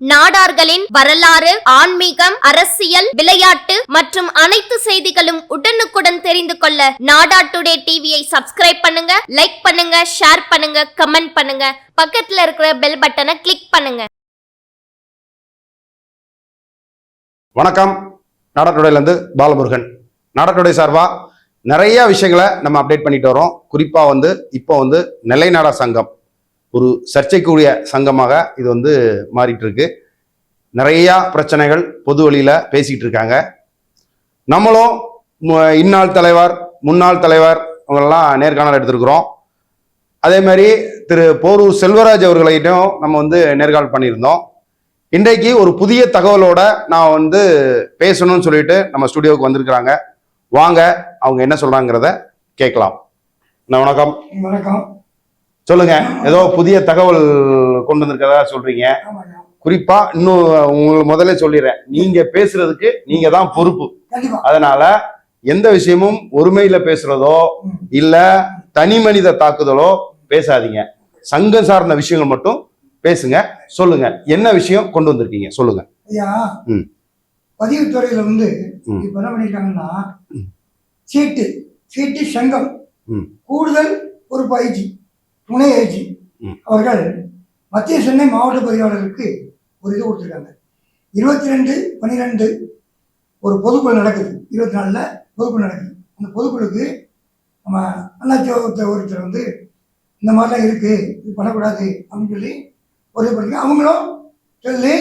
நாடார்களின் வரலாறு ஆன்மீகம் அரசியல் விளையாட்டு மற்றும் அனைத்து செய்திகளும் உடனுக்குடன் தெரிந்து கொள்ள நாடா டுடே டிவியை சப்ஸ்கிரைப் பண்ணுங்க லைக் பண்ணுங்க ஷேர் பண்ணுங்க கமெண்ட் பண்ணுங்க. பக்கத்துல இருக்கிற பெல் பட்டனை கிளிக் பண்ணுங்க. வணக்கம். நாடகத்துடையிலேருந்து பாலமுருகன். நாடகத்துடை சார்பா நிறைய விஷயங்களை நம்ம அப்டேட் பண்ணிட்டு வரோம். குறிப்பா வந்து இப்போ வந்து நெல்லை நாடா சங்கம். ஒரு சர்ச்சைக்குரிய சங்கமாக இது வந்து மாறிட்டு இருக்கு பிரச்சனைகள் பொது வழியில் பேசிக்கிட்டு இருக்காங்க. நம்மளும் மு- இந்நாள் தலைவர் முன்னாள் தலைவர் அவங்களெல்லாம் நேர்காணல் எடுத்திருக்கிறோம். அதே மாதிரி திரு போரூர் செல்வராஜ் அவர்களையிட்டும் நம்ம வந்து நேர்காணல் பண்ணியிருந்தோம். இன்றைக்கு ஒரு புதிய தகவலோட நான் வந்து பேசணும்னு சொல்லிட்டு நம்ம ஸ்டுடியோவுக்கு வந்திருக்கிறாங்க. வாங்க அவங்க என்ன சொல்றாங்கிறத கேட்கலாம். நான் வணக்கம். வணக்கம். சொல்லுங்க. ஏதோ புதிய தகவல் கொண்டு வந்திருக்கதா சொல்றீங்க. குறிப்பா இன்னும் உங்களுக்கு முதல்ல சொல்லிடுறேன். நீங்க பேசுறதுக்கு நீங்க தான் பொறுப்பு. அதனால எந்த விஷயமும் ஒருமையில பேசுறதோ. இல்ல தனி மனித தாக்குதலோ பேசாதீங்க. சங்கம் சார்ந்த விஷயங்கள் மட்டும் பேசுங்க சொல்லுங்க. என்ன விஷயம் கொண்டு வந்திருக்கீங்க? சொல்லுங்க. பதிவுத்துறையில வந்து. இப்ப என்ன பண்ணிருக்காங்கன்னா சீட்டு சீட்டு சங்கம். கூடுதல் பொறுப்பு ஐஜி துணை ஐஜி. அவர்கள் மத்திய சென்னை மாவட்ட பதிவாளருக்கு ஒரு இது கொடுத்துருக்காங்க. இருபத்தி ரெண்டு பன்னிரெண்டு ஒரு பொதுக்குழு நடக்குது. இருபத்தி நாலுல பொதுக்குழு நடக்குது. அந்த பொதுக்குழுக்கு நம்ம அண்ணாச்சி ஒருத்தர் வந்து இந்த மாதிரிலாம் இருக்கு இது பண்ணக்கூடாது அப்படின்னு சொல்லி ஒரு பண்ணி அவங்களும் சொல்லி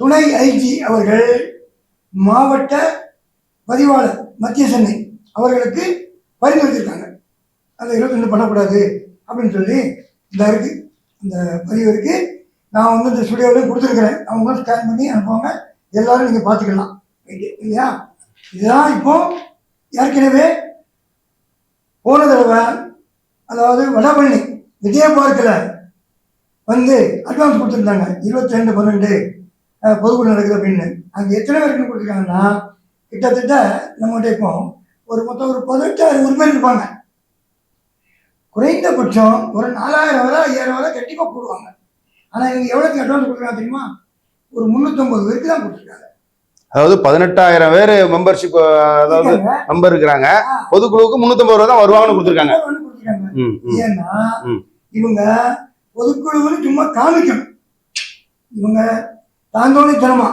துணை ஐஜி அவர்கள் மாவட்ட பதிவாளர் மத்திய சென்னை அவர்களுக்கு பரிந்துரைத்திருக்காங்க. அதை இருபத்தி ரெண்டு பண்ணக்கூடாது. அப்படின்னு சொல்லி இந்த இருக்கு இந்த பதிவு நான் வந்து இந்த ஸ்டுடியோவில் கொடுத்துருக்குறேன். அவங்க ஸ்கேன் பண்ணி அனுப்புவாங்க. எல்லாரும் நீங்கள் பார்த்துக்கலாம். இல்லையா? இதுதான் இப்போ ஏற்கனவே போன தடவை அதாவது வடபழனி விஜய பார்க்கில் வந்து அட்வான்ஸ் கொடுத்துருந்தாங்க. இருபத்தி ரெண்டு பன்னெண்டு அஹ், பொதுக்குழு நடக்குது அப்படின்னு. அங்கே எத்தனை பேருக்கு கொடுத்துருக்காங்கன்னா கிட்டத்தட்ட நம்மகிட்ட இப்போ ஒரு மொத்தம் ஒரு பதினெட்டாயிரம் உரிமை இருப்பாங்க. குறைந்தபட்சம் ஒரு நாலாயிரம் வரை ஐயாயிரம் வரை கண்டிப்பாக போடுவாங்க ஆனால் இவங்க எவ்வளோக்கு அட்வான்ஸ் கொடுக்குறாங்க தெரியுமா ஒரு முந்நூற்றம்பது பேருக்கு தான் கொடுத்துருக்காங்க அதாவது பதினெட்டாயிரம் பேர் மெம்பர்ஷிப் அதாவது. மெம்பர் இருக்கிறாங்க. பொதுக்குழுவுக்கு முன்னூத்தம்பது ரூபா தான் வருவாங்கன்னு கொடுத்துருக்காங்க. ஏன்னா. இவங்க பொதுக்குழுவுன்னு சும்மா காமிக்கணும் இவங்க தாந்தோணித்தனமா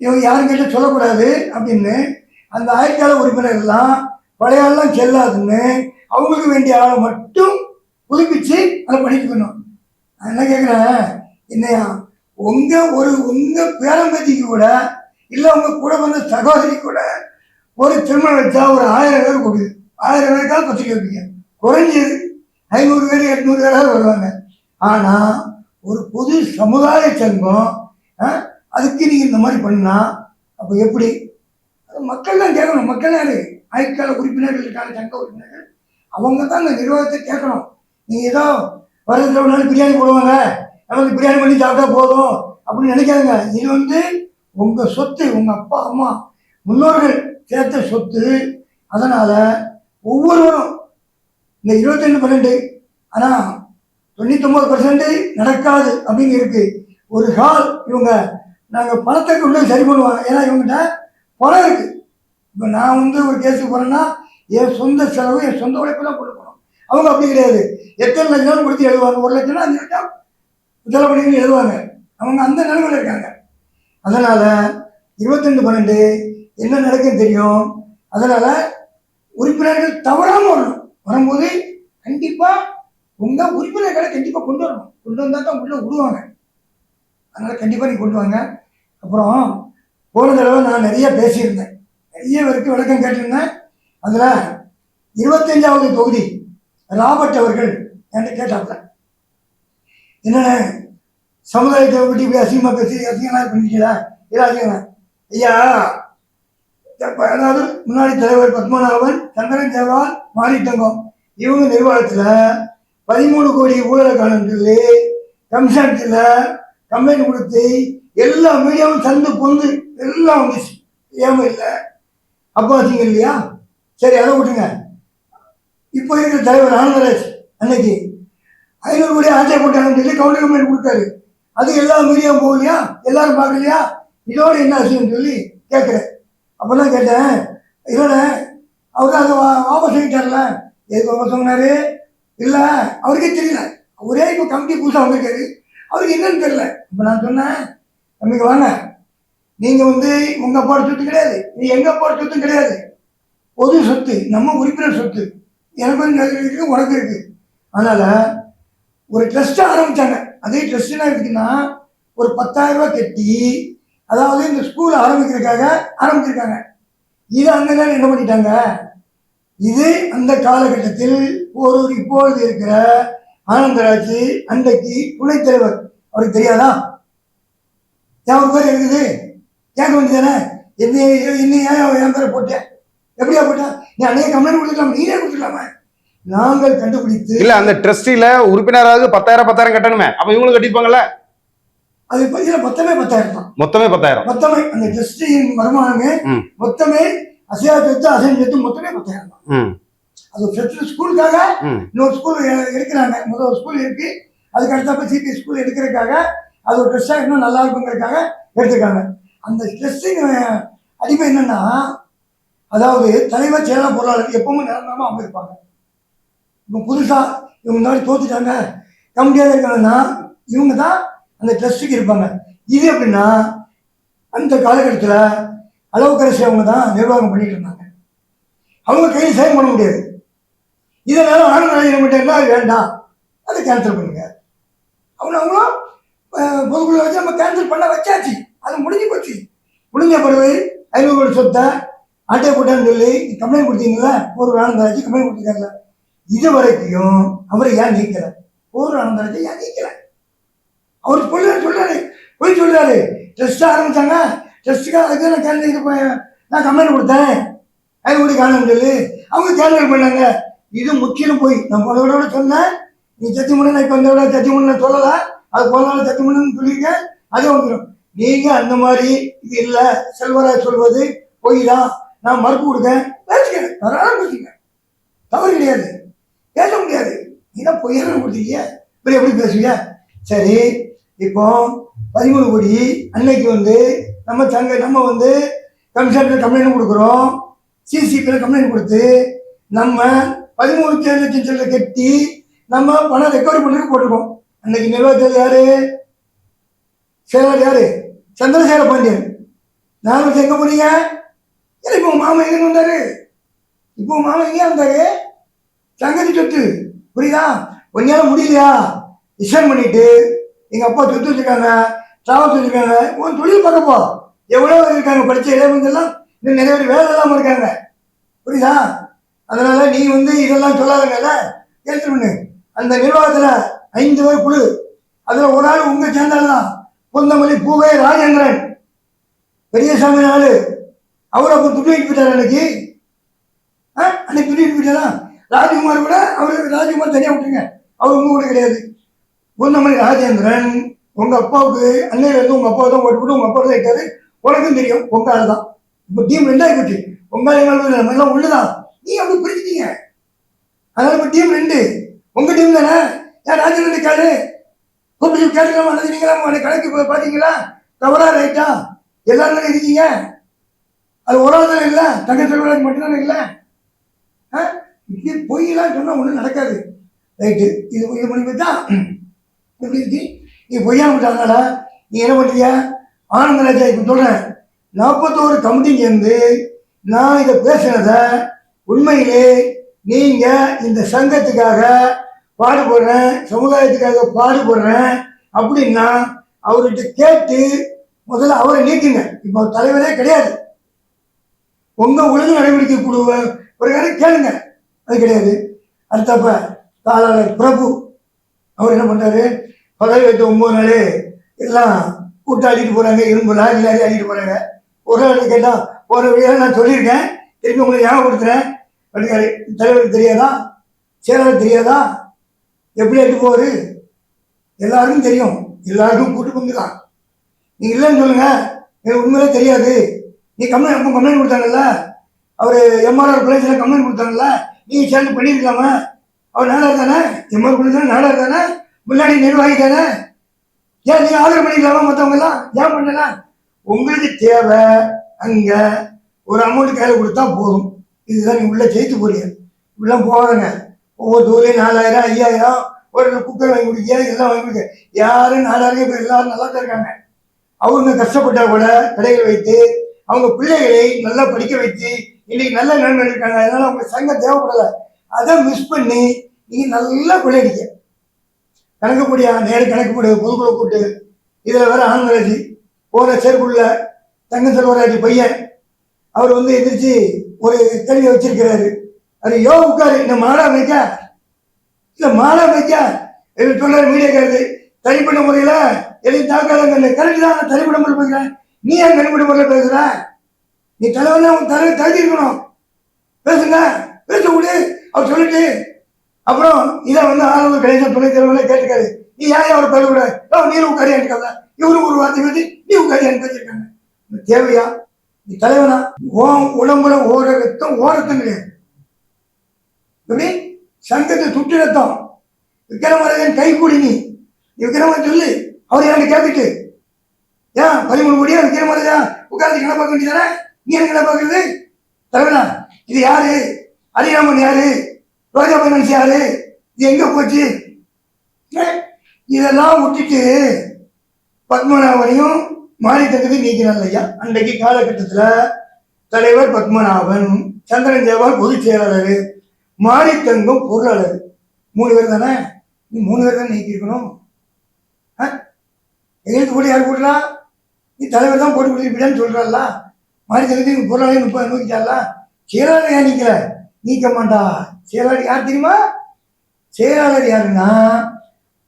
இவங்க யாரும் கிட்ட சொல்லக்கூடாது அப்படின்னு அந்த ஆயிரக்கால உறுப்பினர் எல்லாம் பழைய ஆள்லாம் செல்லாதுன்னு அவங்களுக்கு வேண்டிய ஆளை மட்டும் புதுப்பிச்சு அதை பண்ணிக்கணும் நான் என்ன கேட்குறேன் என்னையா உங்கள் ஒரு உங்கள் பேரம்பதிக்கு கூட இல்லை உங்கள் கூட வந்த சகோதரி கூட ஒரு திருமணம் வச்சா ஒரு ஆயிரம் பேர் கொடுக்குது. ஆயிரம் பேருக்காக பத்திரிக்கை வைப்பீங்க. குறைஞ்சது ஐநூறு பேர் எட்நூறு பேராக வருவாங்க. ஆனால் ஒரு பொது சமுதாய சங்கம் ஆ, அதுக்கு நீங்கள் இந்த மாதிரி பண்ணால் அப்போ எப்படி? மக்கள் தான் கேட்கணும். மக்கள் யாரு? ஆயுட்கால உறுப்பினர்கள் இருக்காங்க சங்க உறுப்பினர்கள். அவங்க தான் அந்த நிர்வாகத்தை கேட்கணும். நீங்கள் ஏதோ வருடத்தில் ஒரு நாள் பிரியாணி போடுவாங்க. நமக்கு பிரியாணி பண்ணி சாப்பிட்டா போதும் அப்படின்னு நினைக்காதுங்க. இது வந்து உங்கள் சொத்து உங்கள் அப்பா அம்மா முன்னோர்கள் சேர்த்த சொத்து. அதனால் ஒவ்வொருவரும் இந்த இருபத்தெண்டு பன்னெண்டு ஆனால் தொண்ணூத்தொம்பது பர்சன்ட் நடக்காது அப்படின்னு இருக்கு. ஒரு கால் இவங்க நாங்கள் பணத்தை கொண்டு சரி பண்ணுவாங்க. ஏன்னா இவங்ககிட்ட பணம் இருக்கு. இப்போ நான் வந்து ஒரு கேஸுக்கு போகிறேன்னா என் சொந்த செலவு என் சொந்த உழைப்பு தான் கொண்டு போகணும் அவங்க அப்படி கிடையாது. எத்தனை லட்சம் கொடுத்து எழுதுவாங்க. ஒரு லட்சம் அஞ்சு லட்சம் செலவு பண்ணி எழுதுவாங்க. அவங்க அந்த நிலவில் இருக்காங்க. அதனால் இருபத்தெண்டு பன்னெண்டு என்ன நடக்குன்னு தெரியும். அதனால் உறுப்பினர்கள் தவறாமல் வரணும். வரும்போது கண்டிப்பாக உங்கள் உறுப்பினர்களை கண்டிப்பாக கொண்டு வரணும். கொண்டு வந்தால் தான் உள்ளே விடுவாங்க. அதனால் கண்டிப்பாக நீ கொண்டு வாங்க. அப்புறம் போன தடவை நான் நிறைய பேசியிருந்தேன். நிறைய பேருக்கு விளக்கம் கேட்டிருந்தேன். அதில் இருபத்தஞ்சாவது தொகுதி ராபர்ட் அவர்கள் என்கிட்ட கேட்டாப்ல என்னென்ன சமுதாயத்தை பற்றி இப்படி அசிங்கமாக பேசி அசிங்கமாக பண்ணிக்கலாம் இல்லை அசிங்கமா? ஐயா அதாவது முன்னாடி தலைவர் பத்மநாபன் சந்திரன் தேவால் மாரித்தங்கம் இவங்க நிர்வாகத்தில் பதிமூணு கோடி ஊழலுக்கானு சொல்லி கம்சன்ஸில் கம்ப்ளைண்ட் கொடுத்து எல்லா மீடியாவும் சந்து பொந்து எல்லாம் வந்துச்சு ஏமா இல்லை. அப்போ இல்லையா? சரி அதை விட்டுங்க இப்போ இருக்கிற தலைவர் ஆனந்தராஜ் அன்னைக்கு ஐநூறு கோடி ஆட்சியை போட்டாங்கன்னு சொல்லி கவுண்டர் கம்ப்ளைண்ட் கொடுத்தாரு. அது எல்லா மீடியாவும் போகலையா? எல்லாரும் பார்க்கலையா? இதோட என்ன விஷயம்னு சொல்லி கேட்குறேன். அப்போல்லாம் கேட்டேன் இதோட அவர் அதை வா- வாபஸ் வாங்கிட்டார்ல? எதுக்கு வாபஸ் சொன்னார் இல்லை அவருக்கே தெரியல. ஒரே இப்போ கமிட்டி புதுசாக வந்திருக்காரு. அவருக்கு என்னன்னு தெரியல. இப்போ நான் சொன்னேன் தம்பிக்கு வாங்க. நீங்கள் வந்து உங்கள் அப்பாவோட சொத்து கிடையாது. நீ எங்கள் அப்பாவோட சொத்தும் கிடையாது. பொது சொத்து நம்ம உறுப்பினர் சொத்து. எனக்கு இருக்கு உனக்கு இருக்கு. அதனால ஒரு ட்ரஸ்ட் ஆரம்பிச்சாங்க. அதே ட்ரஸ்ட் என்ன இருக்குன்னா ஒரு பத்தாயிரம் ரூபாய் கட்டி அதாவது இந்த ஸ்கூல் ஆரம்பிக்கிறதுக்காக ஆரம்பிச்சிருக்காங்க. இது அந்த நேரம் என்ன பண்ணிட்டாங்க? இது அந்த காலகட்டத்தில் ஒரு இப்பொழுது இருக்கிற ஆனந்தராஜ் அன்றைக்கு துணைத் தலைவர். அவருக்கு தெரியாதா? ஏன் ஒரு பேர் இருக்குது கேட்க வேண்டியதானே என்ன என்ன ஏன் என் பேரை போட்டேன்? எப்படியா போட்டேன் நீ அன்னைக்கு கம்ப்ளைண்ட் கொடுத்துக்கலாம் நீனே கொடுத்துக்கலாமா நாங்கள் கண்டுபிடித்து இல்ல அந்த ட்ரஸ்டில உறுப்பினராக பத்தாயிரம் பத்தாயிரம் கட்டணுமே. அப்ப இவங்களும் கட்டிப்பாங்கல்ல அது பார்த்தீங்கன்னா மொத்தமே பத்தாயிரம் தான். மொத்தமே பத்தாயிரம். மொத்தமே அந்த ட்ரஸ்டின் வருமானமே. மொத்தமே அசையா சொத்து அசைன் சொத்து மொத்தமே பத்தாயிரம் தான். அது சொத்து ஸ்கூலுக்காக இன்னொரு ஸ்கூல் எடுக்கிறாங்க. முதல் ஸ்கூல் இருக்கு. அதுக்கு அடுத்தப்ப சிபி ஸ்கூல் எடுக்கிறதுக்காக அது ஒரு ட்ரெஸ்ஸாக இன்னும் நல்லா இருக்குங்கிறதுக்காக எடுத்திருக்காங்க. அந்த ட்ரெஸ்ஸின் அடிமை என்னன்னா அதாவது தலைவர் செயலாளர் பொருளாளர் எப்பவுமே நிரந்தரமாக அவங்க இருப்பாங்க. இப்போ புதுசாக இவங்க இந்த மாதிரி தோத்துட்டாங்க. கம்மியாக இருக்காங்கன்னா இவங்க தான் அந்த ட்ரஸ்ட்டுக்கு இருப்பாங்க. இது எப்படின்னா அந்த காலகட்டத்தில் அளவுக்கரசி அவங்க தான் நிர்வாகம் பண்ணிட்டு இருந்தாங்க. அவங்க கையில் சேவை பண்ண முடியாது. இதனால ஆனந்த மட்டும் என்ன வேண்டாம். அதை கேன்சல் பண்ணுங்க. அவங்க அவங்களும் பொதுக்குழு வச்சு நம்ம கேன்சல் பண்ண வச்சாச்சு. அது முடிஞ்சு போச்சு. முடிஞ்ச பிறகு ஐநூறு சொத்தை ஆட்டை போட்டான்னு சொல்லி கம்ப்ளைண்ட் கொடுத்தீங்களா ஒரு ஆனந்தராஜ் கம்ப்ளைண்ட் கொடுத்துருக்காங்களா இது வரைக்கும் அவரை ஏன் நீக்கல. ஒரு ஆனந்தராஜை ஏன் நீக்கல. அவர் சொல்ல சொல்றாரு. போய் சொல்றாரு. டெஸ்ட் ஆரம்பிச்சாங்க. டெஸ்ட்டுக்காக அதுக்கு நான் கேன்சல் நான் கம்ப்ளைண்ட் கொடுத்தேன். ஐநூறு காணும் சொல்லி. அவங்க கேன்சல் பண்ணாங்க. இது முற்றிலும் போய். நான் போன விட சொன்னேன். நீ சத்தி நான் இப்போ இந்த விட சத்தி முன்ன சொல்லலாம் அது போன சத்தி முன்னு சொல்லியிருக்கேன். அது வந்துடும் நீங்க அந்த மாதிரி இது இல்லை. செல்வராஜ் சொல்வது பொய் தான் நான் மறுப்பு கொடுக்கேன் பேசுகிறேன் தாராளம் பேசுங்க தவறு கிடையாது. பேச முடியாது. இதான் பொய்யான கொடுத்தீங்க இப்படி எப்படி பேசுவீங்க? சரி இப்போ பதிமூணு கோடி அன்னைக்கு வந்து நம்ம சங்க நம்ம வந்து கமிஷனர் கம்ப்ளைண்ட் கொடுக்குறோம். சிசிபியில் கம்ப்ளைண்ட் கொடுத்து நம்ம பதிமூணு லட்சம் சில்லறை கட்டி நம்ம பணம் ரெக்கவரி பண்ணிட்டு போட்டிருக்கோம். அன்னைக்கு நிர்வாகத்தில் யாரு? செயலாளர் யாரு? சந்திரசேகர பாண்டியன். நாலு எங்கே போனீங்க? இல்லை இப்போ மாமா எங்க வந்தாரு? இப்போ மாமா எங்கே வந்தாரு சங்கதி சொத்து புரியுதா? கொஞ்ச முடியலையா? டிசைன் பண்ணிட்டு எங்க அப்பா சொத்து வச்சிருக்காங்க டிராவல்ஸ் வச்சிருக்காங்க உன் தொழில் பார்க்கப்போ எவ்வளோ இருக்காங்க படித்த இளைஞர்கள்லாம் இன்னும் நிறைய பேர் வேலை இல்லாமல் இருக்காங்க. புரியுதா? அதனால நீ வந்து இதெல்லாம் சொல்லாதங்கல்ல கேட்டு பண்ணு அந்த நிர்வாகத்தில் ஐந்து பேர் குழு. அதில் ஒரு ஆள் உங்கள் சேர்ந்தால் தான் பொந்தமல்லி பூவே ராஜேந்திரன். பெரியசாமி ஆள் அவர் அப்போ துட்டு போயிட்டார் அன்னைக்கு? ஆ? அன்னைக்கு துட்டு போயிட்டாரா? ராஜ்குமார் கூட அவர் ராஜ்குமார் தனியாக விட்டுருங்க. அவர் உங்க கூட கிடையாது. பொந்தமல்லி ராஜேந்திரன் உங்க அப்பாவுக்கு அன்னையில இருந்து உங்க அப்பா தான் ஓட்டு போட்டு உங்க அப்பா தான் இருக்காரு உனக்கும் தெரியும் உங்க ஆள் தான். இப்போ டீம் ரெண்டாகி போச்சு உங்க ஆள் நம்ம எல்லாம் ஒண்ணுதான். நீ அப்படி பிரிச்சுட்டீங்க அதனால இப்போ டீம் ரெண்டு. உங்க டீம் தானே? ஏன் ராஜேந்திரன் கேளு. கூப்பிட்டு கேட்டுக்கலாம்? அல்லது நீங்களா உங்க கணக்கு பார்த்தீங்களா? தவறா ரைட்டா எல்லாருமே இருக்கீங்க. அது ஒரு தானே இல்லை? தங்க செல்வராஜ் மட்டும்தானே இல்லை? ஆ? இப்படி பொய்யெல்லாம் சொன்னால் ஒன்றும் நடக்காது. ரைட்டு. இது இது பண்ணி பார்த்தா எப்படி இருக்கு நீ பொய்யா விட்டாங்கனால நீ என்ன பண்ணுறியா ஆனந்தராஜா இப்போ சொல்கிறேன் நாற்பத்தோரு கமிட்டி சேர்ந்து நான் இதை பேசுனத உண்மையிலே நீங்கள் இந்த சங்கத்துக்காக பாடுபடுறேன் சமுதாயத்துக்காக பாடுபடுறேன் அப்படின்னா அவர்கிட்ட கேட்டு முதல்ல அவரை நீக்குங்க. இப்போ தலைவரே கிடையாது. உங்க ஒழுங்கு நடவடிக்கை குழு பிரகாரம் கேளுங்க. அது கிடையாது. அடுத்தப்ப தாளாளர் பிரபு அவர் என்ன பண்ணுறாரு பதவி வைத்த ஒம்பது நாள் எல்லாம் கூட்டம் அடிக்கிட்டு போகிறாங்க இரும்பு லாரி லாரி அடிட்டு போகிறாங்க ஒரு நாள் கேட்டால் போற வழியாக நான் சொல்லியிருக்கேன். திருப்பி உங்களை ஞாபகப்படுத்துறேன். அப்படிங்கிறாரு தலைவருக்கு தெரியாதா? செயலாளர் தெரியாதா? எப்படி எடுத்து போவாரு? எல்லாருக்கும் தெரியும். எல்லாருக்கும் கூட்டு பங்கு தான். இல்லைன்னு சொல்லுங்கள் எனக்கு உண்மையிலே தெரியாது. நீ கம்ப்ளைண்ட் கம்ப்ளைண்ட் கொடுத்தாங்கல்ல? அவர் எம்ஆர்ஆர் பிளேஸில் கம்ப்ளைண்ட் கொடுத்தாங்கல்ல? நீங்கள் சேர்ந்து பண்ணியிருக்கலாமா? அவர் நாடார் தானே? எம்ஆர் கொடுத்தானே நாடார் தானே? முன்னாடி நிர்வாகி தானே ஏன் நீங்கள் ஆர்டர் பண்ணிக்கலாமா மற்றவங்கெல்லாம் ஏன் பண்ணல? உங்களுக்கு தேவை அங்கே ஒரு அமௌண்ட் கையில் கொடுத்தா போதும். இதுதான் நீ உள்ளே ஜெயித்து போறீங்க இப்படிலாம் போவாங்க ஒவ்வொரு தூரையும் நாலாயிரம் ஐயாயிரம் ஒரு குக்கர் வாங்கி கொடுக்க எல்லாம் வாங்கி கொடுக்க. யாரும் நாலாயிரம் இப்போ எல்லாரும் நல்லா தான் இருக்காங்க. அவங்க கஷ்டப்பட்டா கூட கடைகள் வைத்து அவங்க பிள்ளைகளை நல்லா படிக்க வச்சு இன்னைக்கு நல்ல நிலைமை இருக்காங்க. அதனால அவங்க சங்கம் தேவைப்படலை. அதை மிஸ் பண்ணி நீங்க நல்லா கொள்ளையடிக்க கணக்கு போடியா நேரு கணக்கு போடு பொதுக்குழு கூட்டு இதில் வேற ஆண்மராஜி போற செருப்புள்ள தங்க செல்வராஜ் பையன் அவர் வந்து எதிர்த்து ஒரு கேள்வியை வச்சிருக்கிறாரு. அது யோ உட்காரு இந்த மாடா வைக்க இல்ல மாடா வைக்க இது சொல்றாரு மீடியாக்காரது தனிப்பட்ட முறையில எதையும் தாக்காதங்க. கரெக்ட் தான் நான் தனிப்பட்ட முறையில் நீ ஏன் தனிப்பட்ட முறையில் பேசுற? நீ தலைவன் உன் தலை தகுதி இருக்கணும் பேசுங்க. பேச விடு. அவர் சொல்லிட்டு அப்புறம் இதை வந்து ஆளுநர் கணேசன் துணை தலைவர்களே கேட்டுக்காரு. நீ ஏன் அவர் பேசக்கூட நீ உட்காரியான்னு கேட்கல இவரும் ஒரு வார்த்தை பேசி நீ உட்காரியான்னு பேசியிருக்காங்க இது தேவையா? நீ தலைவனா? ஓ உடம்புல ஓர ரத்தம் ஓரத்தம் கிடையாது. எப்படி? சங்கத்தை சுற்றி ரத்தம். விக்ரமராஜன் கை கூடி நீ. நீ விக்ரமன் சொல்லு. அவர் எனக்கு கேட்டுட்டு. ஏன் பதிமூணு கோடியா திருமணையா உட்காந்து கடை பார்க்க வேண்டியதானே நீ என்ன கடை பார்க்கறது? தலைவனா இது யாரு? அரியாமன் யாரு? ரோஜா பைனான்ஸ் யாரு? இது எங்க போச்சு? ஏ, இதெல்லாம் விட்டுட்டு பத்மநாபனையும் மாறி தகுதி நீக்கினார் ஐயா. அன்றைக்கு காலகட்டத்தில் தலைவர் பத்மநாபன் சந்திரன் ஜெயபால் பொதுச் செயலாளர் மாரித்தங்கம் பொருளாளர். மூணு பேர் தானே? நீ மூணு பேர் தான் நீக்கியிருக்கணும். ஆ? எங்களுக்கு கூட யார் கூட்டலாம் நீ தலைவர் தான் போட்டு கொடுத்துருப்பீடான்னு சொல்றாள்ல. மாறி தகுதி பொருளாளர் முப்பது நோக்கிட்டால செயலாளர் ஏன் நீக்கல நீக்க மாட்டா. செயலாளர் யார் தெரியுமா? செயலாளர் யாருன்னா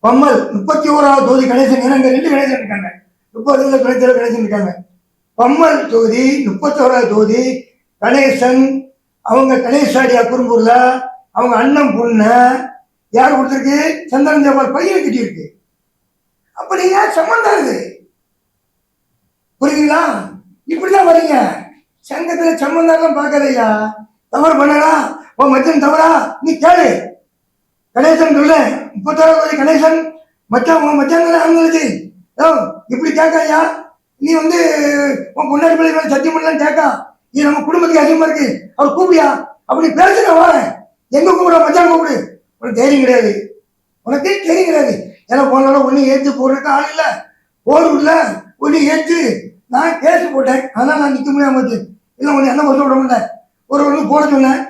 பம்மல். முப்பத்தி ஓராவது தொகுதி கணேசன் ஏன்னா ரெண்டு கணேசன் இருக்காங்க. முப்பது துணைத்தலைவர் கணேசன் இருக்காங்க. பம்மல் தொகுதி முப்பத்தி ஓராவது தொகுதி கணேசன் அவங்க கணேசாடியா குறும்பூரில் அவங்க அண்ணன் பொண்ணு யார் கொடுத்துருக்கு? சந்திரன் ஜபால் பையன் கிட்டி இருக்கு ஏன் நீங்க இருக்குது புரியுதுங்களா? இப்படிதான் வரீங்க. சங்கத்துல சம்பந்தம் பார்க்காதய்யா. தவறு பண்ணடா உன் மச்சன் தவறா? நீ கேளு. கணேசன் சொல்ல. கோடி கணேசன். மச்சான் உன் மச்சான் தானே ஆளுங்களுக்கு ஓ இப்படி கேட்காயா நீ வந்து உன் பொண்டாடி பிள்ளை சத்தியம் பண்ணலாம் கேட்கா. நீ நம்ம குடும்பத்துக்கு அதிகமா இருக்கு. அவர் கூப்பிடியா? அப்படி பேசுற வாங்க எங்க கூப்பிட மச்சான் கூப்பிடு. உனக்கு தைரியம் கிடையாது. உனக்கு தைரியம் கிடையாது. ஏன்னா போனாலும் ஒன்றும் ஏற்று போடுறதுக்கு ஆள் இல்லை. போர் இல்லை ஒண்ணு ஏற்று நான் கேஸ் போட்டேன். அதனால் நான் நிற்க முடியாமல் போச்சு. இல்லை உன்னை என்ன மறுத்து விட முடியல ஒரு ஒன்று போட சொன்னேன்.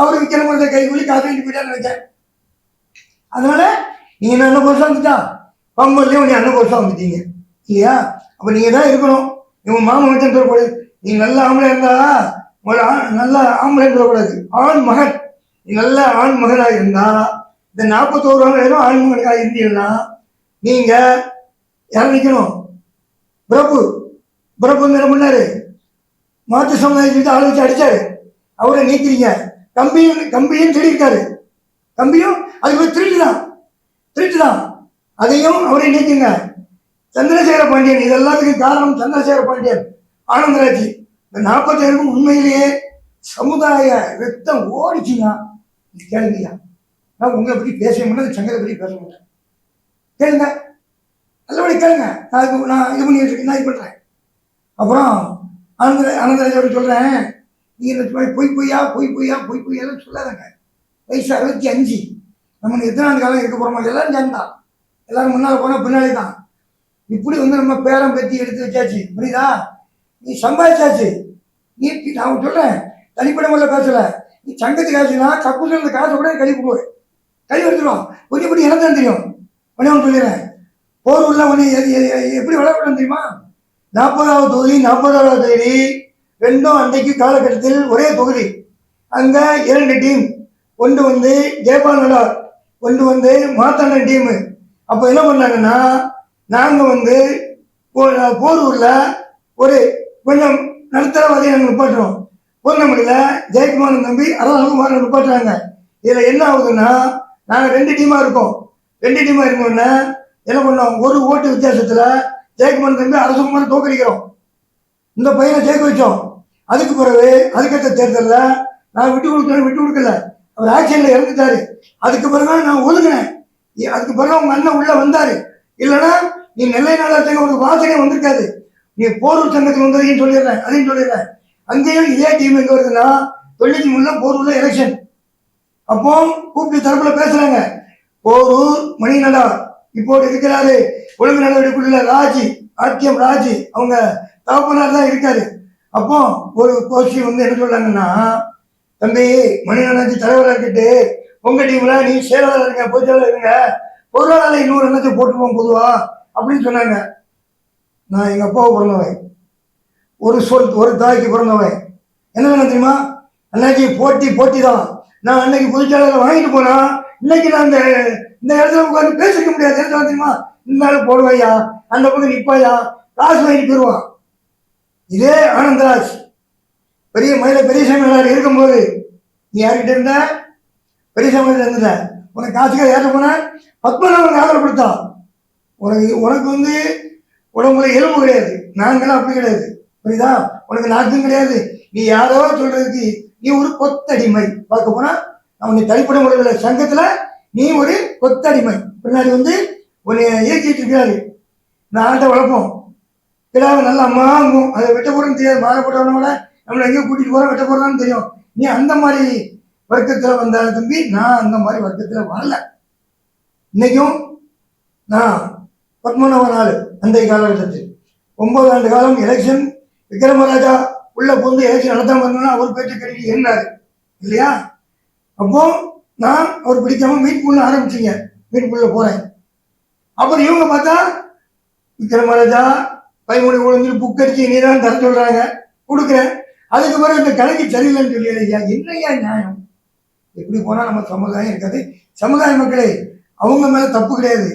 அவர் விற்கிற மாதிரி கை கூலி காசு வாங்கிட்டு போயிட்டான்னு நினைச்சேன். அதனால நீங்க என்ன அண்ணன் வந்துட்டா? பம்பர்லயும் நீ அண்ணன் பொருசா வந்துட்டீங்க. இல்லையா? அப்போ நீங்க தான் இருக்கணும். இவங்க மாமன் வச்சு சொல்லக்கூடாது. நீங்கள் நல்ல ஆம்பளை இருந்தா ஒரு நல்ல ஆம்பளை சொல்லக்கூடாது. ஆண் மகன். நீ நல்ல ஆண் மகனாக இருந்தா இந்த நாற்பத்தோரு ஆண்டு ஆண் மகனுக்காக இருந்தீங்கன்னா நீங்க யார் நிற்கணும் பிரபு. பிரபு வந்து என்ன மாற்று சமுதாயத்துக்கு ஆள் வச்சு அடிச்சாரு. அவரை நீக்கிறீங்க. கம்பியும் கம்பியும் திருடிட்டாரு கம்பியும் அது போய் திருட்டு தான் திருட்டு தான் அதையும் அவரை நீக்குங்க. சந்திரசேகர பாண்டியன் இது எல்லாத்துக்கும் காரணம் சந்திரசேகர பாண்டியன் ஆனந்தராஜி. இந்த நாற்பத்தேழுக்கும் உண்மையிலேயே சமுதாய ரத்தம் ஓடிச்சுங்க கேளுங்கய்யா. நான் உங்களை பற்றி பேச மாட்டேன் சங்கரை பற்றி பேச மாட்டேன் கேளுங்க. நல்லபடி கேளுங்க. நான் நான் இது பண்ணிட்டு இருக்கேன். நான் இது பண்ணுறேன் அப்புறம் ஆனந்த ஆனந்தராஜோட சொல்கிறேன் நீங்கள் இந்த மாதிரி பொய் பொய்யா பொய் பொய்யா பொய் பொய்யாலும் சொல்லாதங்க. வயசு அறுபத்தி அஞ்சு. நம்ம எத்தனை ஆண்டு காலம் இருக்க போகிறோமோ எல்லாரும் சேர்ந்தா. எல்லாரும் முன்னால் போனால் பின்னாடி தான். இப்படி வந்து நம்ம பேரம் பேத்தி எடுத்து வச்சாச்சு. புரியுதா? நீ சம்பாதிச்சாச்சு. நீ நான் சொல்கிறேன் தனிப்பட்ட முறையில் பேசலை. நீ சங்கத்து காசுனா கப்பு இருந்த காசு கூட கழிவு போடு. கழிவு எடுத்துருவோம் கொஞ்சம் இப்படி எனக்கு தெரியும். உடனே ஒன்று சொல்லிடுறேன். போர் உள்ள உடனே எப்படி விளையாடணும் தெரியுமா? நாற்பதாவது தொகுதி நாற்பதாவது தொகுதி ரெண்டும் அன்றைக்கு காலகட்டத்தில் ஒரே தொகுதி. அங்கே இரண்டு டீம். ஒன்று வந்து ஜெயபால் நடார் ஒன்று வந்து மாத்தாண்டன் டீமு. அப்போ என்ன பண்ணாங்கன்னா நாங்கள் வந்து போரூரில் ஒரு கொஞ்சம் நடுத்தரவாதியை நாங்கள் நிப்பாட்டுறோம். பூர்ணமணியில் ஜெயக்குமார் நம்பி அறுபது நிப்பாட்டுறாங்க. இதில் என்ன ஆகுதுன்னா நாங்கள் ரெண்டு டீமாக இருக்கோம். ரெண்டு டீமாக இருக்கோன்னே என்ன பண்ணோம்? ஒரு ஓட்டு வித்தியாசத்தில் ஜெயக்குமார் தம்பி அரசுக்குமார் தோக்கடிக்கிறோம். இந்த பையனை ஜெயிக்க வச்சோம். அதுக்கு பிறகு அதுக்கடுத்த தேர்தலில் நான் விட்டு கொடுக்கல விட்டு கொடுக்கல. அவர் ஆக்ஷன்ல இறந்துட்டாரு. அதுக்கு பிறகு நான் ஒதுங்கினேன். அதுக்கு பிறகு உங்க அண்ணன் உள்ள வந்தாரு. இல்லைன்னா நீ நெல்லை நாளாக ஒரு வாசனை வந்திருக்காது. நீ போரூர் சங்கத்துக்கு வந்ததையும் சொல்லிடுறேன் அதையும் சொல்லிடுறேன். அங்கேயும் இதே டீம் எங்க வருதுன்னா தொண்ணூத்தி மூணுல போரூர்ல எலெக்ஷன் அப்போ கூப்பிட்டு தரப்புல பேசுறாங்க. போரூர் மணிநடா இப்போ இருக்கிறாரு. ஒழுங்கு நடவடிக்கைக்குள்ள ராஜி ஆர்டிஎம் ராஜி அவங்க தகப்பனார் தான் இருக்காரு. அப்போ ஒரு கோஷி வந்து என்ன சொல்றாங்கன்னா தம்பி மணிநடாஜி தலைவராக இருக்கிட்டு உங்க டீம்ல நீ செயலாளர் இருங்க பொதுச்செயலாளர் இருங்க. பொருளாளர் இன்னொரு எண்ணத்தை போட்டுருவோம் பொதுவா அப்படின்னு சொன்னாங்க. நான் எங்க அப்பாவை பிறந்தவன். ஒரு சொல் ஒரு தாய்க்கு பிறந்தவன். என்ன வேணும் தெரியுமா? அன்னைக்கு போட்டி போட்டி தான் நான் அன்னைக்கு பொதுச்செயலாளர் வாங்கிட்டு போனா இன்னைக்கு நான் அந்த இந்த இடத்துல உட்காந்து பேசிக்க முடியாது. என்ன தெரியுமா? இந்த போடுவாயா? அந்த பக்கம் நிப்பாயா? காசு வாங்கிட்டு போயிடுவான் இதே ஆனந்தராஜ். பெரிய மயில பெரிய சாமியார் இருக்கும்போது நீ யார்கிட்ட இருந்த? பெரிய சாமியார் இருந்த உனக்கு காசுக்காக ஏற்ற போன? பத்மநாபன் ஆதரவு கொடுத்தான் உனக்கு உனக்கு வந்து உடம்புல எலும்பு கிடையாது. நாங்களாம் அப்படி கிடையாது. புரியுதா? உனக்கு நாக்கும் கிடையாது. நீ யாரோ சொல்றதுக்கு நீ ஒரு கொத்தடிமை. பார்க்க போனா நான் உன்னை தனிப்பட முடியல சங்கத்துல நீ ஒரு கொத்தடிமை. பின்னாடி வந்து உன்னை இயக்கிட்டு இருக்காரு. நான் ஆண்ட வளர்ப்போம். கிடாவை நல்லா மாங்கும். அதை வெட்ட போறோம்னு தெரியாது. மாற போட்டவனோட நம்மளை எங்கே கூட்டிட்டு போறோம் வெட்ட போறோம்னு தெரியும். நீ அந்த மாதிரி வர்க்கத்தில் வந்தாலும் தம்பி நான் அந்த மாதிரி வர்க்கத்தில் வரல. இன்னைக்கும் நான் பத்மநாப நாள் அந்த காலகட்டத்தில். ஒன்பது ஆண்டு காலம் எலெக்ஷன் விக்ரமராஜா உள்ள புகுந்து எலெக்ஷன் நடத்தாம இருந்தா அவர் பேச்சு கருவி என்னாரு? இல்லையா? அப்போ நான் அவர் பிடிக்காம மீட் பண்ண ஆரம்பிச்சிங்க மீட் பண்ண போறேன். அப்புறம் இவங்க பார்த்தா விக்ரமராஜா பைமொழி ஒழுங்கு புக் அடிச்சு நீ தான் தர சொல்றாங்க. கொடுக்குறேன். அதுக்கு பிறகு இந்த கணக்கு சரியில்லைன்னு சொல்லி ஐயா என்னையா நியாயம்? எப்படி போனால் நம்ம சமுதாயம் இருக்காது. சமுதாய மக்களே அவங்க மேலே தப்பு கிடையாது.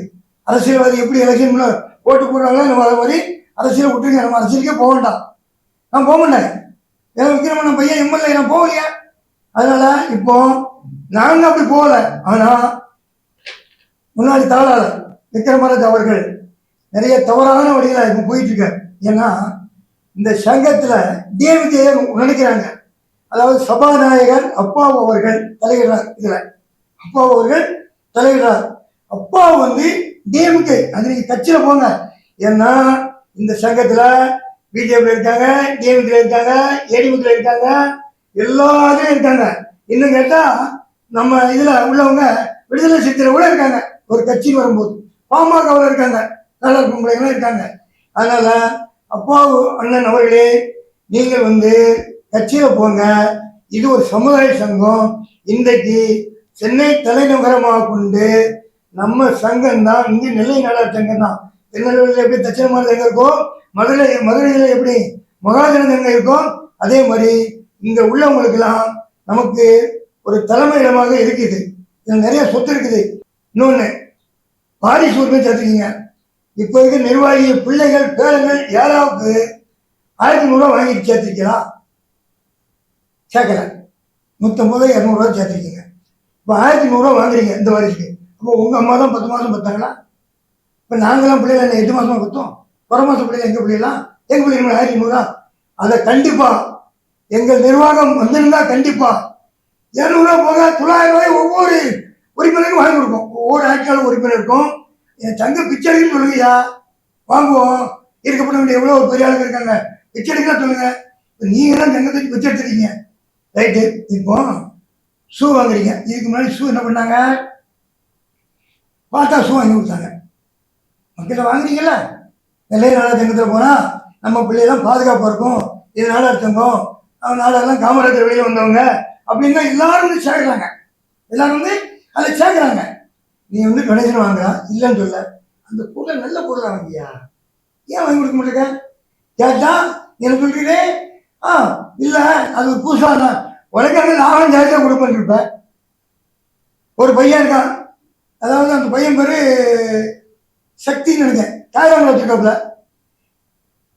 அரசியல்வாதி எப்படி எலெக்ஷன்ல ஓட்டு போடுறாங்களோ நம்ம அதை மாதிரி அரசியல் விட்டுருங்க. நம்ம அரசியலுக்கே போக வேண்டாம். நான் போக மாட்டேன். ஏன்னா விக்ரமன் பையன் எம்எல்ஏ நான் போகலையா? அதனால இப்போ நாங்க அப்படி போகல. ஆனா முன்னாடி தாளாளர் விக்ரமராஜ் அவர்கள் நிறைய தவறான வழியில் இப்போ போயிட்டு ஏன்னா இந்த சங்கத்துல டிஎம்கே நினைக்கிறாங்க. அதாவது சபாநாயகர் அப்பா அவர்கள் தலையிடுறார் இதுல. அப்பா அவர்கள் தலையிடுறார். அப்பா வந்து டிஎம்கே அது நீங்க கட்சியில போங்க. ஏன்னா இந்த சங்கத்துல பிஜேபி இருக்காங்க டிஎம்கே இருக்காங்க ஏடிஎம்கே இருக்காங்க எல்லாரும் இருக்காங்க. இன்னும் கேட்டா நம்ம இதுல உள்ளவங்க விடுதலை சிறுத்தையில கூட இருக்காங்க. ஒரு கட்சி வரும்போது பாமகவில் இருக்காங்க. நல்ல பொம்பளைங்களும் இருக்காங்க. அதனால அப்பாவு அண்ணன் அவர்களே நீங்கள் வந்து கட்சியில போங்க. இது ஒரு சமுதாய சங்கம். இன்றைக்கு சென்னை தலைநகரமாக கொண்டு நம்ம சங்கம் தான் இங்கே நெல்லை நாடார் சங்கம் தான். திருநெல்வேலியில் எப்படி தட்சிணமான சங்கம் இருக்கோ மதுரை மதுரையில் எப்படி மகாஜன சங்கம் இருக்கும் அதே மாதிரி இங்கே உள்ளவங்களுக்கெல்லாம் நமக்கு ஒரு தலைமையிடமாக இருக்குது. இதில் நிறைய சொத்து இருக்குது. இன்னொன்னு வாரிசு உரிமை சேர்த்துக்கீங்க இப்போ இருக்க நிர்வாகி பிள்ளைகள் பேரங்கள் ஏழாவுக்கு ஆயிரத்தி நூறுரூவா வாங்கி சேர்த்துருக்கலாம் சேர்க்கல நூற்றம்பது இரநூறுவா சேர்த்துருக்கீங்க. இப்போ ஆயிரத்தி நூறுரூவா வாங்குறீங்க இந்த வாரிசுக்கு. அப்போ உங்கள் அம்மா தான் பத்து மாதம் பத்தாங்களா? இப்போ நாங்களாம் பிள்ளைகள் என்ன எட்டு மாதமா பத்தோம். ஒரு மாதம் பிள்ளைகள் எங்கள் பிள்ளைலாம் எங்கள் பிள்ளைங்க ஆயிரத்தி நூறுரூவா அதை கண்டிப்பாக எங்கள் நிர்வாகம் வந்திருந்தா கண்டிப்பாக இரநூறுவா போக தொள்ளாயிரம் ரூபாய் ஒவ்வொரு உறுப்பினருக்கும் வாங்கி கொடுப்போம். ஒவ்வொரு ஆட்சியாளர் உறுப்பினருக்கும். என் தங்க பிச்சை சொல்லுங்கய்யா. வாங்குவோம். இருக்கப்பட்டவங்க எவ்வளோ பெரிய ஆளுங்க இருக்காங்க. பிச்சை சொல்லுங்க. இப்போ நீங்கள் தான் தங்கத்துக்கு பிச்சை எடுத்துருக்கீங்க. ரைட்டு இப்போ ஷூ வாங்குறீங்க. இதுக்கு முன்னாடி ஷூ என்ன பண்ணாங்க? பார்த்தா ஷூ வாங்கி கொடுத்தாங்க. மக்கள்கிட்ட வாங்குறீங்கல்ல? வெள்ளை நாளாக தங்கத்தில் போனால் நம்ம பிள்ளையெல்லாம் பாதுகாப்பாக இருக்கும். இது நாடார் தங்கம். அவன் நாடெல்லாம் காமராஜர் வெளியே வந்தவங்க. அப்படின்னா எல்லாரும் வந்து சேர்க்குறாங்க எல்லாரும் வந்து அதை சேர்க்குறாங்க நீ வந்து டொனேஷன் வாங்குறா? இல்லைன்னு சொல்ல. அந்த பொருளை நல்ல பொருளை வாங்கியா? ஏன் வாங்கி கொடுக்க மாட்டேங்க? கேட்டா எனக்கு சொல்லிட்டு ஆ இல்லை அது ஒரு புதுசாக தான் உனக்காக நானும் ஜாஸ்தியாக கொடுப்பேன்னு இருப்பேன் ஒரு பையன் இருக்கான். அதாவது அந்த பையன் பேர் சக்தின்னு நினைக்கிறேன். தாய்லாந்து வச்சுருக்காப்புல.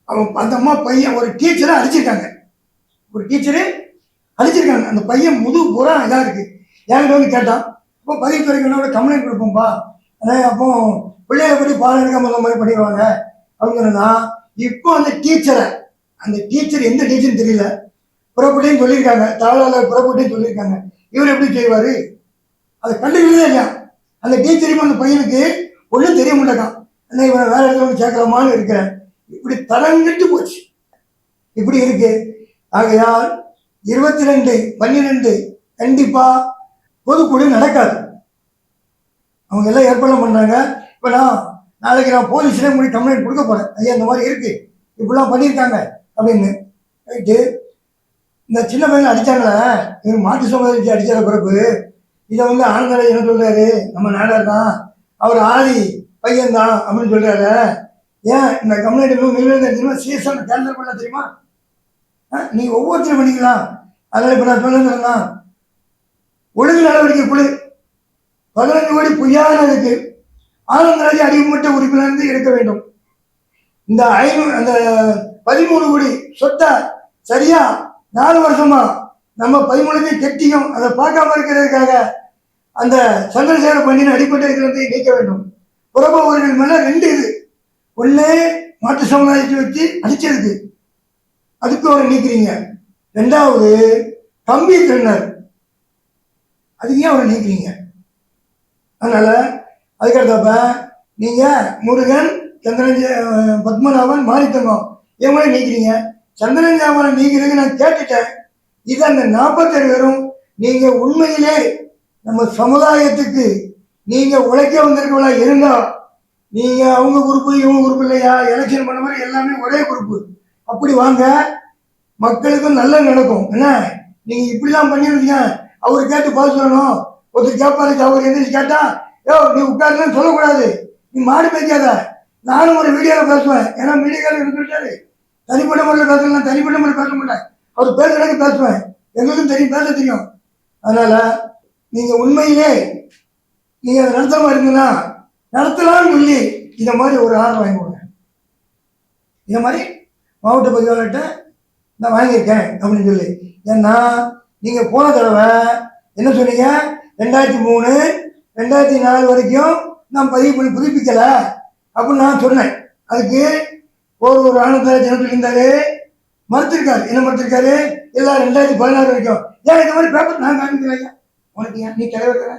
அவன் அந்த அம்மா பையன் ஒரு டீச்சரை அடிச்சிருக்காங்க. ஒரு டீச்சரு அழிச்சிருக்காங்க. அந்த பையன் முதுகு பூரா இதாக இருக்குது என்கிட்ட வந்து கேட்டான். இப்போ பதிவுத்துறைக்கு என்னோட கம்ப்ளைண்ட் கொடுப்போம்ப்பா ஆனால் அப்போ பிள்ளைகளை பற்றி பாடம் எடுக்க முதல் மாதிரி பண்ணிடுவாங்க. அப்படின்னா இப்போ அந்த டீச்சரை அந்த டீச்சர் எந்த டீச்சர்னு தெரியல. புறப்பட்டையும் சொல்லியிருக்காங்க. தாளாளர் புறப்பட்டையும் சொல்லியிருக்காங்க. இவர் எப்படி செய்வார்? அதை கண்டுக்கிறதே இல்லையா? அந்த டீச்சரையும் அந்த பையனுக்கு ஒன்றும் தெரிய மாட்டேக்கான் அண்ணா இவனை வேற இடத்துல வந்து சேர்க்கலாமான்னு இருக்கிறேன். இப்படி தரங்கிட்டு போச்சு. இப்படி இருக்கு. ஆகையால் இருபத்தி ரெண்டு பன்னிரெண்டு கண்டிப்பா பொதுக்குழு நடக்காது. அவங்க எல்லாம் ஏற்பாடு பண்ணாங்க இப்போ நான் நாளைக்கு நான் போலீஸ்ல முடி கம்ப்ளைண்ட் கொடுக்க போறேன். ஐயா இந்த மாதிரி இருக்கு. இப்படிலாம் பண்ணியிருக்காங்க அப்படின்னு. ரைட்டு. இந்த சின்ன பையன் அடிச்சாங்களே? இவர் மாட்டு சமுதாயத்தை அடிச்சத பிறப்பு இதை வந்து ஆனந்தராஜ் என்ன சொல்றாரு? நம்ம நாடார் தான். அவர் ஆதி பையன் தான் அப்படின்னு சொல்றாரு. ஏன் இந்த கம்ப்ளைண்ட் இன்னும் நிலுவையில் தெரியுமா சீசன் கேன்சல் பண்ண தெரியுமா? ஆ, ஒவ்வொருத்தரும் பண்ணிக்கலாம். அதில் இப்போ நான் சொன்னதுன்னா ஒழுங்கு நடவடிக்கை குழு பதினஞ்சு கோடி பொய்யானதுக்கு இருக்கு அடிமட்ட உறுப்பிலிருந்து எடுக்க வேண்டும். இந்த ஐநூறு அந்த பதிமூணு கோடி சொத்தை சரியா? நாலு வருஷமா நம்ம பதிமூணுக்கு கெட்டியும் அதை பார்க்காம இருக்கிறதுக்காக அந்த சந்திரசேகர பண்ணின அடிப்பட்ட இதிலிருந்து நீக்க வேண்டும். புறம்ப அவர்கள் மேல ரெண்டு இது. ஒண்ணு மாற்று சமுதாயத்தை வச்சு அடிச்சதுக்கு அதுக்கு அவரை நீக்கிறீங்க. ரெண்டாவது கம்பி திருநர். அதுக்கு ஏன் அவரை நீக்கிறீங்க? அதனால அதுக்கடுத்தப்ப நீங்க முருகன் சந்திரஞ்ச பத்மநாபன் மாரித்தங்கம் இவங்களே நீக்கிறீங்க. சந்திரஞ்சாமனை நீக்கிறதுக்கு நான் கேட்டுட்டேன். இது அந்த நாற்பத்தேழு பேரும் நீங்க உண்மையிலே நம்ம சமுதாயத்துக்கு நீங்க உழைக்க வந்திருக்கவங்களா இருந்தா நீங்க அவங்க குரூப்பு இவங்க குரூப் இல்லையா? எலெக்ஷன் பண்ண மாதிரி எல்லாமே ஒரே குரூப்பு அப்படி வாங்க மக்களுக்கும் நல்ல நடக்கும். என்ன? நீங்க இப்படிலாம் பண்ணிருக்கீங்க. அவர் கேட்டு பார்த்து சொல்லணும். ஒருத்தர் கேட்பாரு அவர் எந்திரிச்சு கேட்டா ஏ நீ உட்காருன்னு சொல்லக்கூடாது. நீ மாடு பேசாத நானும் ஒரு வீடியோவில் பேசுவேன். ஏன்னா மீடியாவில் இருந்துட்டாரு. தனிப்பட்ட முறையில் பேசலாம் தனிப்பட்ட முறையில் பேச மாட்டேன் அவர் பேசுறதுக்கு பேசுவேன். எங்களுக்கும் தெரியும் பேச தெரியும். அதனால நீங்க உண்மையிலே நீங்க அதை நடத்தாம இருந்தீங்கன்னா நடத்தலாம்னு சொல்லி இந்த மாதிரி ஒரு ஆர்வம் வாங்கி கொடுங்க இந்த மாதிரி மாவட்ட பதிவாளர்கிட்ட நான் வாங்கியிருக்கேன் அப்படின்னு சொல்லி. ஏன்னா நீங்கள் போன தடவை என்ன சொன்னீங்க? ரெண்டாயிரத்தி மூணு ரெண்டாயிரத்தி நாலு வரைக்கும் நான் பதிவு பண்ணி புதுப்பிக்கலை அப்படின்னு நான் சொன்னேன். அதுக்கு ஒரு ஒரு ஆனந்தராஜ் என்ன மறுத்திருக்காரு. என்ன மறுத்திருக்காரு? எல்லாம் ரெண்டாயிரத்தி பதினாறு வரைக்கும். ஏன் இந்த மாதிரி பேப்பர் நான் காமிக்கிறேன் உனக்கு ஏன்? நீ தலைவர் தானே.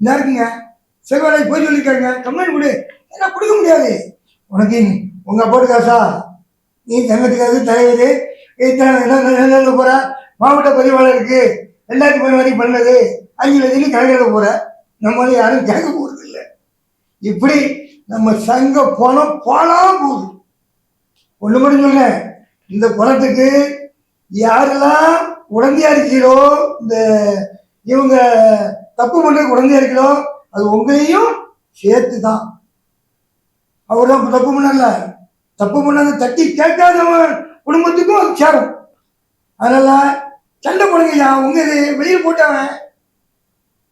இந்த இருக்கீங்க? செல்வராஜ் போய் சொல்லியிருக்காங்க. கம்ப்ளைண்ட் கொடு. ஏன்னா கொடுக்க முடியாது. உனக்கு உங்கள் அப்பாட்டு காசா நீ தங்கத்துக்காக தலைவர். என்ன போற. மாவட்ட பதிவாளருக்கு ரெண்டாயிரத்தி பதினாறு வரைக்கும் பண்ணது. அஞ்சு லட்சம் கணக்கில் போகிற நம்மளால யாரும் கேட்க போகிறது இல்லை இப்படி நம்ம சங்க பணம் போலாம் போகுது. ஒன்று மட்டும் சொல்றேன். இந்த பணத்துக்கு யாரெல்லாம் உடந்தையா இருக்கிறோ இந்த இவங்க தப்பு பண்ணுறதுக்கு உடந்தையா இருக்கிறோம் அது உங்களையும் சேர்த்து தான் அவர் தான் தப்பு பண்ணல. தப்பு பண்ணாத தட்டி கேட்காதவன் குடும்பத்துக்கும் அது சேரும். அதனால சண்டை போடுங்கய்யா உங்க இது வெளியில் போட்டவன்.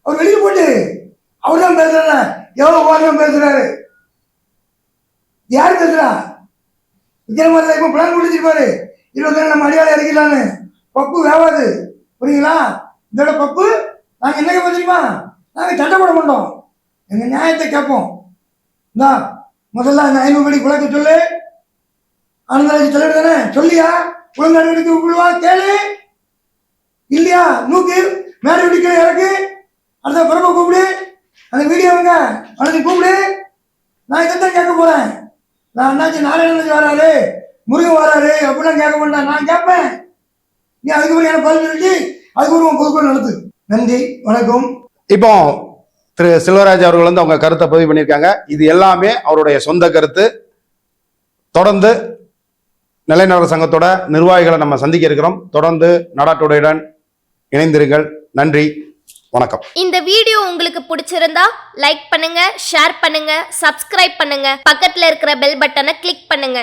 அவர் வெளியில் போட்டு அவர் தான் பேசுறாரு எவ்வளோ ஓரம் பேசுறாரு. யார் பேசுறா? விக்ரமாதிரி இப்போ பிளான் கொடுத்துருப்பாரு இருபத்தி நம்ம அடியாளம் இறக்கலான்னு பப்பு வேவாது. புரியுங்களா? இதோட பப்பு நாங்கள் என்ன கேட்போம் தெரியுமா நாங்கள் சண்டை போட மாட்டோம். எங்கள் நியாயத்தை கேட்போம். இந்தா முதல்ல அந்த ஐநூறு படி குழக்க சொல்லு. ஆனந்தராஜ் தலைவர் தானே சொல்லியா? ஒழுங்கு நடவடிக்கை விழுவா கேளு இல்லையா? நூக்கு? மேலே விடிக்கிற இறக்கு? அடுத்த பிறப்ப கூப்பிடு. அந்த வீடியோவுங்க அவனை கூப்பிடு. நான் இதைத்தான் கேட்க போறேன். நான் அண்ணாச்சி நாராயணன் வராரு. முருகன் வராரு. அப்படிலாம் கேட்க மாட்டேன் நான் கேட்பேன். நீ அதுக்கு ஒரு எனக்கு பதில் சொல்லி அதுக்கு உன் பொதுக்குழு நடத்து. நன்றி. வணக்கம். இப்போ திரு செல்வராஜ் அவர்கள் வந்து அவங்க கருத்தை பதிவு பண்ணியிருக்காங்க. இது எல்லாமே அவருடைய சொந்த கருத்து. தொடர்ந்து நிலைநகர சங்கத்தோட நிர்வாகிகளை நம்ம சந்திக்க இருக்கிறோம். தொடர்ந்து நடாட்டுடையுடன் இணைந்திருங்கள். நன்றி. வணக்கம். இந்த வீடியோ உங்களுக்கு பிடிச்சிருந்தா லைக் பண்ணுங்க ஷேர் பண்ணுங்க சப்ஸ்கிரைப் பண்ணுங்க. பக்கத்துல இருக்கிற பெல் பட்டனை கிளிக் பண்ணுங்க.